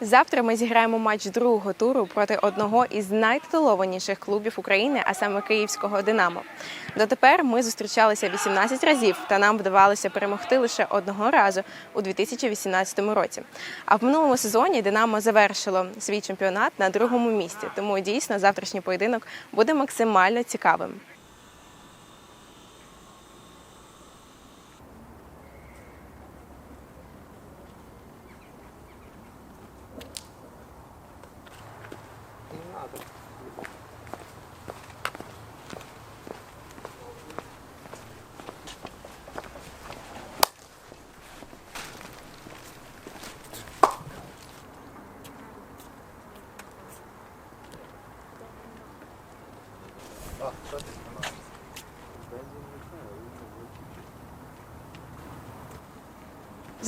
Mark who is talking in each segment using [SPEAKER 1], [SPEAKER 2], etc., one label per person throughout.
[SPEAKER 1] Завтра ми зіграємо матч другого туру проти одного із найтитулованіших клубів України, а саме київського Динамо. Дотепер ми зустрічалися 18 разів, та нам вдавалося перемогти лише одного разу у 2018 році. А в минулому сезоні Динамо завершило свій чемпіонат на другому місці. Тому дійсно завтрашній поєдинок буде максимально цікавим.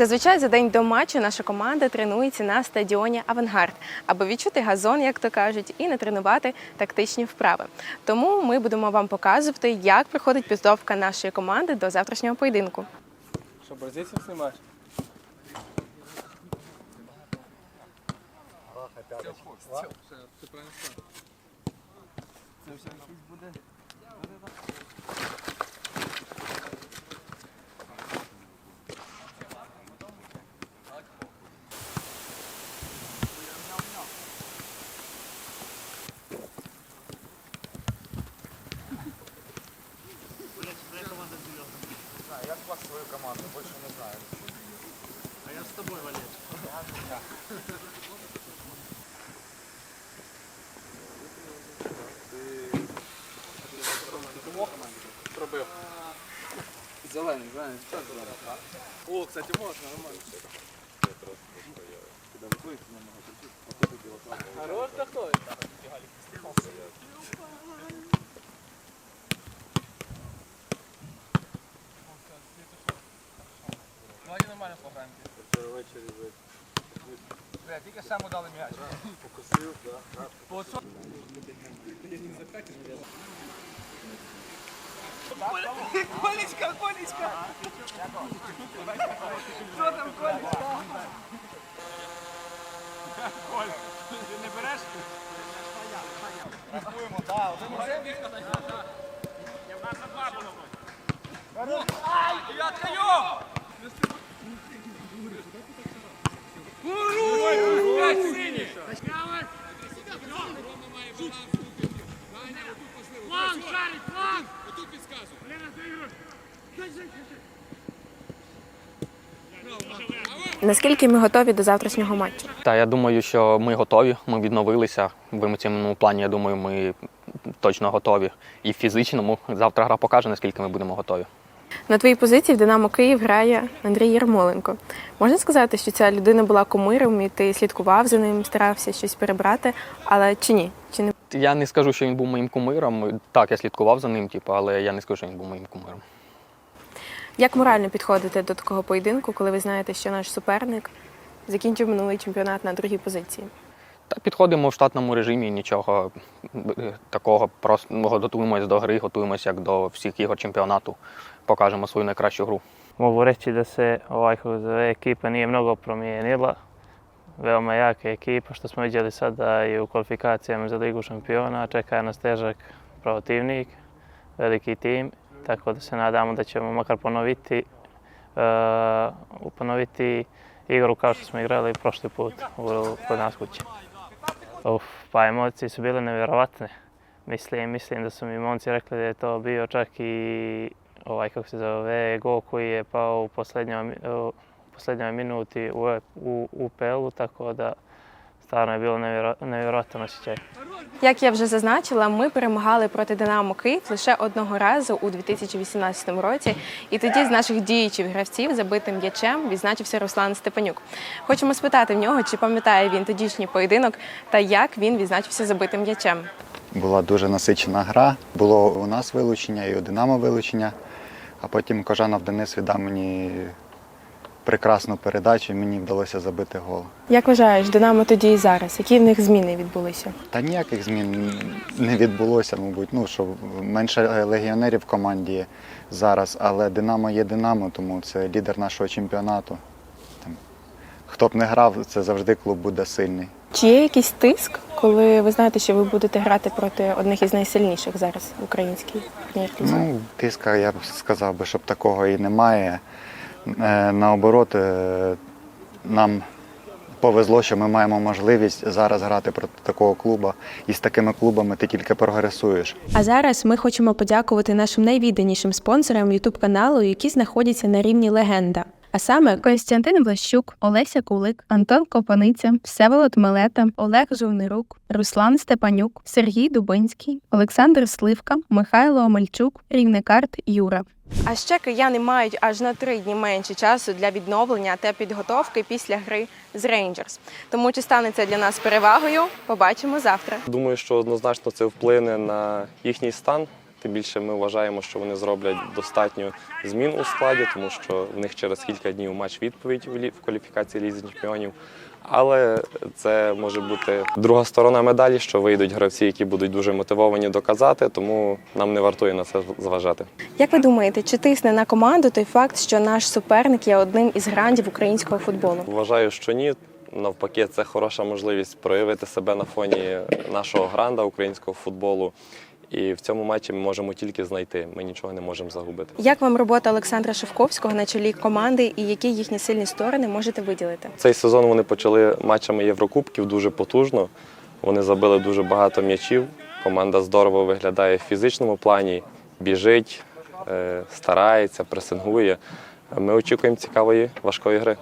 [SPEAKER 1] Зазвичай за день до матчу наша команда тренується на стадіоні Авангард, аби відчути газон, як то кажуть, і натренувати тактичні вправи. Тому ми будемо вам показувати, як проходить підготовка нашої команди до завтрашнього поєдинку.
[SPEAKER 2] Що, бразильців знімаєш? Пробив. Зелений, зелений, зелений? О, кстати, можна, нормально. Хорош такой. Давайте нормально пограємо. Бля, тільки сам дали м'яч. Покусив, так. Колечка, Колечка! Що там, Колечка?
[SPEAKER 1] Наскільки ми готові до завтрашнього матчу?
[SPEAKER 3] Та я думаю, що ми готові. Ми відновилися в емоційному плані. Я думаю, ми точно готові. І в фізичному завтра гра покаже, наскільки ми будемо готові.
[SPEAKER 1] На твоїй позиції в Динамо Київ грає Андрій Єрмоленко. Можна сказати, що ця людина була кумиром, і ти слідкував за ним, старався щось перебрати, але чи ні? Чи не
[SPEAKER 3] Я не скажу, що він був моїм кумиром. Так, я слідкував за ним, типу, але я не скажу, що він був моїм кумиром.
[SPEAKER 1] Як морально підходите до такого поєдинку, коли ви знаєте, що наш суперник закінчив минулий чемпіонат на другій позиції?
[SPEAKER 3] Та підходимо в штатному режимі, нічого е, такого. Просто ну, готуємося до гри, готуємося як до всіх ігор čempionatu. Покажемо свою найкращу гру.
[SPEAKER 4] Mogu reći da se ovaj ekipa nije mnogo promijenila. Veoma jaka ekipa što smo vidjeli sada i u kvalifikacijama za Ligu šampiona. Čeka nas težak protivnik, veliki tim, tako da se nadamo da ćemo makar ponoviti, uh, ponoviti igru kao što smo igrali prošli put u, kod nas kuće. Uf, pa emocije su bile nevjerovatne. Mislim, mislim da su mi momci rekli da je to bio čak i ovaj kako se zove gol koji je pao u posljednjoj, u posljednjoj minuti u, u UPL-u, tako da je bilo nevjero, nevjerojatan.
[SPEAKER 1] Як я вже зазначила, ми перемагали проти Динамо Київ лише одного разу у 2018 році, і тоді з наших діючих гравців забитим м'ячем відзначився Руслан Степанюк. Хочемо спитати в нього, чи пам'ятає він тодішній поєдинок та як він відзначився забитим м'ячем.
[SPEAKER 5] Була дуже насичена гра. Було у нас вилучення і у Динамо вилучення. А потім Кожанов Денис віддав мені прекрасну передачу і мені вдалося забити гол.
[SPEAKER 1] Як вважаєш, Динамо тоді і зараз? Які в них зміни відбулися?
[SPEAKER 5] Та ніяких змін не відбулося, мабуть. Ну, що менше легіонерів в команді зараз, але Динамо є Динамо, тому це лідер нашого чемпіонату. Там хто б не грав, це завжди клуб буде сильний.
[SPEAKER 1] Чи є якийсь тиск, коли ви знаєте, що ви будете грати проти одних із найсильніших зараз в українській прем'єр-лізі?
[SPEAKER 5] Ну, тиска, я б сказав би, щоб такого і немає. Е, Наоборот, е, нам повезло, що ми маємо можливість зараз грати проти такого клубу. І з такими клубами ти тільки прогресуєш.
[SPEAKER 1] А зараз ми хочемо подякувати нашим найвідданішим спонсорам Ютуб каналу, які знаходяться на рівні легенда. А саме Костянтин Влащук, Олеся Кулик, Антон Копаниця, Всеволод Мелета, Олег Жовнирук, Руслан Степанюк, Сергій Дубинський, Олександр Сливка, Михайло Омельчук, Рівникарт Юра. А ще кияни мають аж на три дні менше часу для відновлення та підготовки після гри з Рейнджерс. Тому чи стане це для нас перевагою? Побачимо завтра.
[SPEAKER 6] Думаю, що однозначно це вплине на їхній стан. Тим більше ми вважаємо, що вони зроблять достатньо змін у складі, тому що в них через кілька днів матч відповідь в лі- в кваліфікації Лізі чемпіонів. Але це може бути друга сторона медалі, що вийдуть гравці, які будуть дуже мотивовані доказати, тому нам не вартує на це зважати.
[SPEAKER 1] Як ви думаєте, чи тисне на команду той факт, що наш суперник є одним із грандів українського футболу?
[SPEAKER 6] Вважаю, що ні. Навпаки, це хороша можливість проявити себе на фоні нашого гранда українського футболу. І в цьому матчі ми можемо тільки знайти. Ми нічого не можемо загубити.
[SPEAKER 1] Як вам робота Олександра Шевковського на чолі команди і які їхні сильні сторони можете виділити?
[SPEAKER 6] Цей сезон вони почали матчами Єврокубків дуже потужно. Вони забили дуже багато м'ячів. Команда здорово виглядає в фізичному плані, біжить, е, старається, пресингує. Ми очікуємо цікавої важкої гри.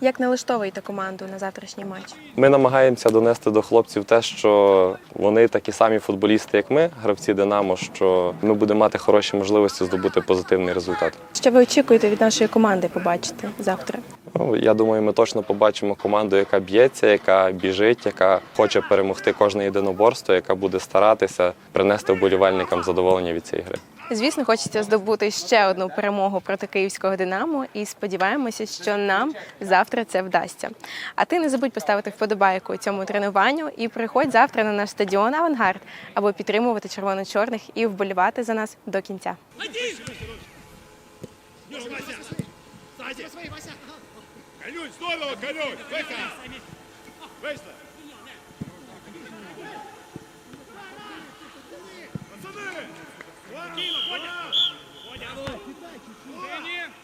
[SPEAKER 1] Як налаштовуєте команду на завтрашній матч?
[SPEAKER 6] Ми намагаємося донести до хлопців те, що вони такі самі футболісти, як ми, гравці Динамо, що ми будемо мати хороші можливості здобути позитивний результат.
[SPEAKER 1] Що ви очікуєте від нашої команди побачити завтра?
[SPEAKER 6] Ну, я думаю, ми точно побачимо команду, яка б'ється, яка біжить, яка хоче перемогти кожне єдиноборство, яка буде старатися принести вболівальникам задоволення від цієї гри.
[SPEAKER 1] Звісно, хочеться здобути ще одну перемогу проти київського Динамо і сподіваємося, що нам завтра це вдасться. А ти не забудь поставити вподобайку цьому тренуванню і приходь завтра на наш стадіон Авангард, аби підтримувати червоно-чорних і вболівати за нас до кінця.
[SPEAKER 7] Колюнь, здорово, Колюнь! Выход! Вышла! Пацаны! Кину, Водя! Водя! Жени! Два